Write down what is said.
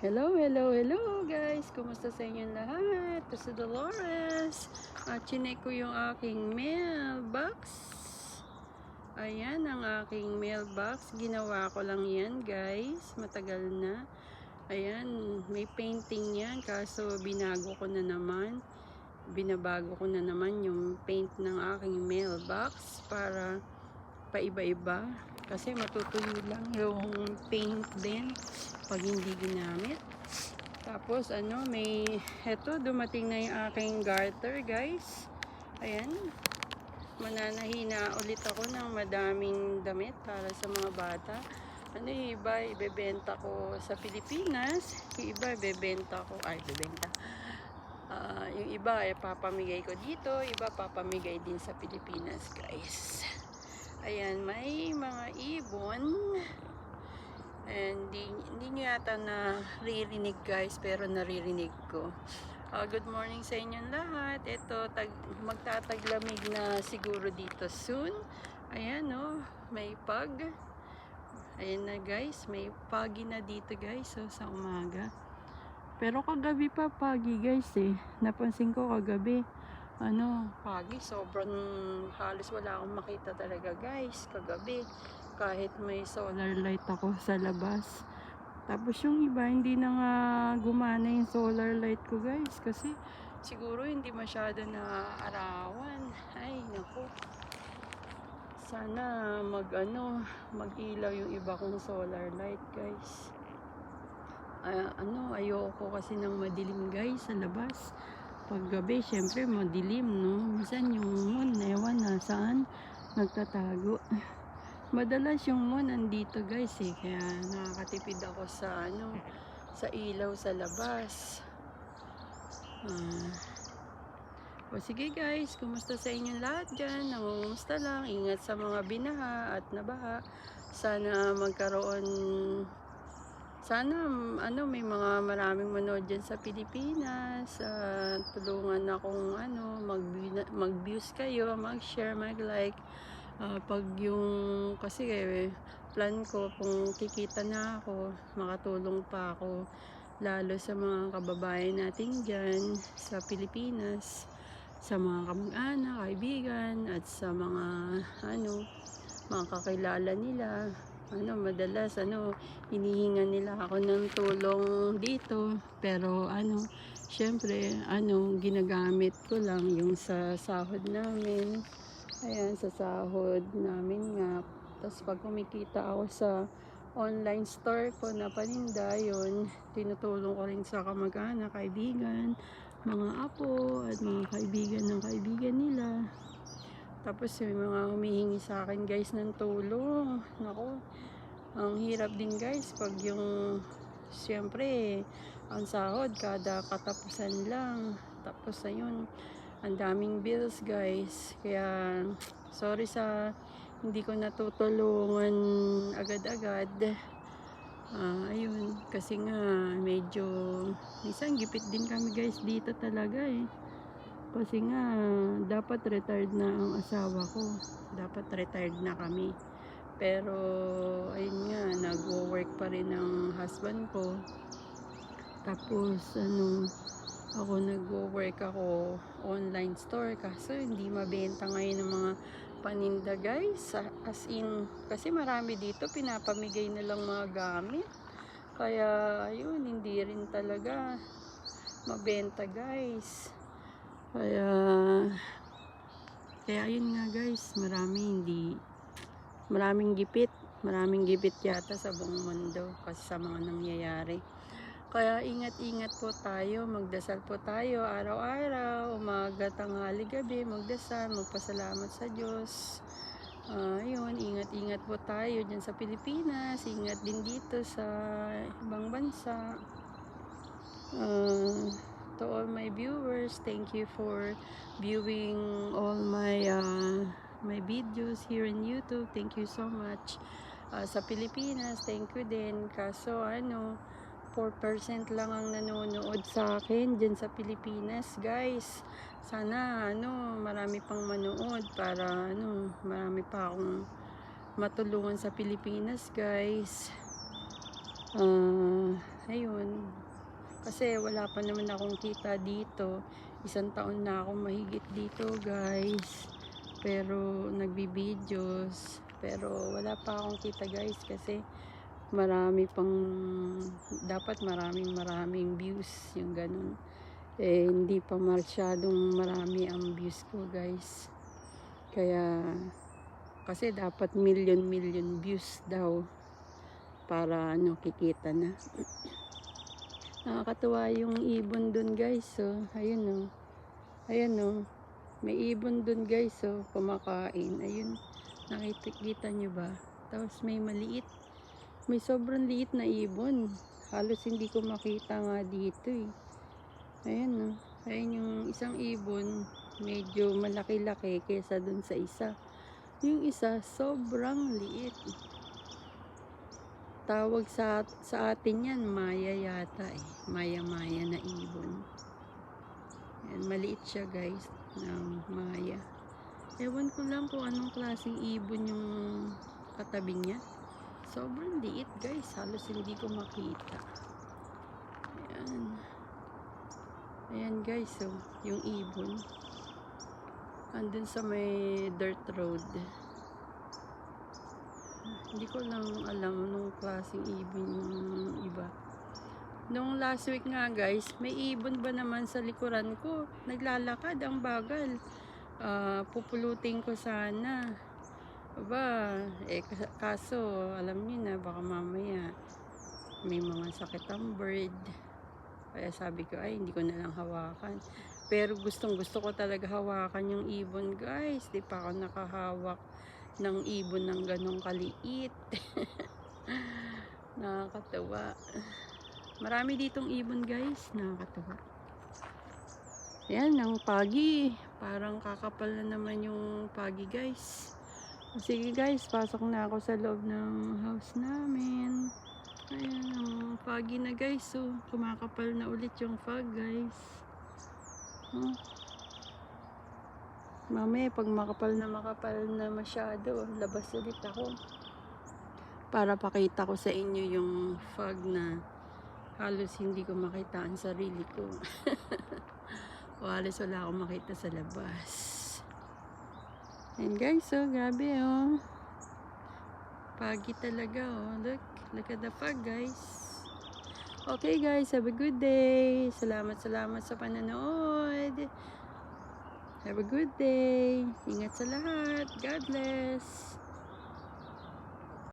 Hello, hello, hello guys! Kumusta sa inyong lahat? Ito si Dolores. At chinek ko yung aking mailbox. Ayan ang aking mailbox. Ginawa ko lang yan guys. Matagal na. Ayan, may painting yan. Kaso binago ko na naman. Binabago ko na naman yung paint ng aking mailbox para paiba-iba. Kasi matutuyo lang yung paint din pag hindi ginamit. Tapos ano, may eto dumating na yung aking garter, guys. Ayan. Mananahina ulit ako ng madaming damit para sa mga bata. Ano yung iba, ibebenta ko sa Pilipinas. Yung iba, ibebenta ko, ay, ibebenta. Ah, yung iba, ay papamigay ko dito. Iba, papamigay din sa Pilipinas, guys. Ayan, may mga ibon. And di, hindi nyo yata naririnig guys, pero naririnig ko. Ah, good morning sa inyong lahat. Ito, tag, magtataglamig na siguro dito soon. Ayan oh, may pag. Ayan na guys, may pagi na dito guys so, sa umaga. Pero kagabi pa pagi guys eh. Napansin ko kagabi. Ano, pagi sobrang halos wala akong makita talaga guys kagabi. Kahit may solar light ako sa labas. Tapos yung iba hindi na nga gumana yung solar light ko guys kasi siguro hindi masyado na arawan. Ay, naku. Sana mag ano, mag-ilaw yung iba kong solar light guys. Ah, ano, ayoko kasi ng madilim guys sa labas. Pag gabi, syempre madilim, no? Minsan yung moon, ewan na saan nagtatago. Madalas yung moon nandito guys eh, kaya nakakatipid ako sa ano, sa ilaw sa labas. Ah. O sige guys, kumusta sa inyong lahat dyan? Namumusta lang, ingat sa mga binaha at nabaha. Sana magkaroon sana ano may mga maraming manood dyan sa Pilipinas uh, tulungan akong ano mag, mag views kayo mag share mag like uh, pag yung kasi eh, plan ko kung kikita na ako makatulong pa ako lalo sa mga kababayan natin dyan sa Pilipinas sa mga kamag-anak, kaibigan at sa mga ano mga kakilala nila ano, madalas, ano, hinihinga nila ako ng tulong dito. Pero, ano, syempre, ano, ginagamit ko lang yung sa sahod namin. Ayan, sa sahod namin nga. Tapos, pag kumikita ako sa online store ko na paninda, yun, tinutulong ko rin sa kamag-anak, kaibigan, mga apo, at mga kaibigan ng kaibigan nila. Tapos may mga humihingi sa akin guys ng tulong. Nako, ang hirap din guys pag yung siyempre ang sahod kada katapusan lang. Tapos ayun, ang daming bills guys. Kaya sorry sa hindi ko natutulungan agad-agad. Ah, ayun, kasi nga medyo minsan gipit din kami guys dito talaga eh. Kasi nga, dapat retired na ang asawa ko. Dapat retired na kami. Pero, ayun nga, nag-work pa rin ang husband ko. Tapos, ano, ako nag-work ako online store. Kaso, hindi mabenta ngayon ng mga paninda guys. As in, kasi marami dito, pinapamigay na lang mga gamit. Kaya, ayun, hindi rin talaga mabenta guys. Kaya, kaya yun nga guys, marami hindi, maraming gipit, maraming gipit yata sa buong mundo kasi sa mga nangyayari. Kaya ingat-ingat po tayo, magdasal po tayo araw-araw, umaga, tanghali, gabi, magdasal, magpasalamat sa Diyos. Uh, ingat-ingat po tayo dyan sa Pilipinas, ingat din dito sa ibang bansa. Uh, to all my viewers. Thank you for viewing all my uh, my videos here in YouTube. Thank you so much. Uh, sa Pilipinas, thank you din. Kaso ano, 4% lang ang nanonood sa akin dyan sa Pilipinas, guys. Sana ano, marami pang manood para ano, marami pa akong matulungan sa Pilipinas, guys. Uh, ayun. Kasi wala pa naman akong kita dito. Isang taon na ako mahigit dito, guys. Pero nagbibdeos. Pero wala pa akong kita, guys. Kasi marami pang dapat maraming maraming views yung ganun eh hindi pa masyadong marami ang views ko guys kaya kasi dapat million million views daw para ano kikita na nakakatuwa yung ibon dun guys so ayun oh ayun oh may ibon dun guys so kumakain ayun nakikita nyo ba tapos may maliit may sobrang liit na ibon. Halos hindi ko makita nga dito eh. Ayan no. Ayan yung isang ibon. Medyo malaki-laki kesa dun sa isa. Yung isa sobrang liit. Tawag sa, sa atin yan, maya yata eh. Maya-maya na ibon. Ayan, maliit siya guys. Ng maya. Ewan ko lang kung anong klaseng ibon yung katabi niya. Sobrang liit guys. Halos hindi ko makita. Ayan. Ayan guys. So, yung ibon. Andun sa may dirt road. Hindi ko lang alam nung klaseng ibon yung iba. Nung last week nga guys, may ibon ba naman sa likuran ko? Naglalakad ang bagal. Ah, pupulutin ko sana. Aba, eh kas- kaso alam niyo na baka mamaya may mga sakit ang bird. Kaya sabi ko ay hindi ko na lang hawakan. Pero gustong gusto ko talaga hawakan yung ibon guys. Di pa ako nakahawak ng ibon ng ganong kaliit. Nakakatawa. Marami ditong ibon guys. Nakakatawa. Yan, ang pagi. Parang kakapal na naman yung pagi guys. Sige guys, pasok na ako sa loob ng house namin. Ayan, ang foggy na guys. So, kumakapal na ulit yung fog guys. Oh. Mamaya, pag makapal na makapal na masyado, labas ulit ako. Para pakita ko sa inyo yung fog na halos hindi ko makita ang sarili ko. o halos wala akong makita sa labas. And guys, oh, grabe oh. Pagi talaga oh. Look, look at the fog guys. Okay guys, have a good day. Salamat, salamat sa pananood. Have a good day. Ingat sa lahat. God bless.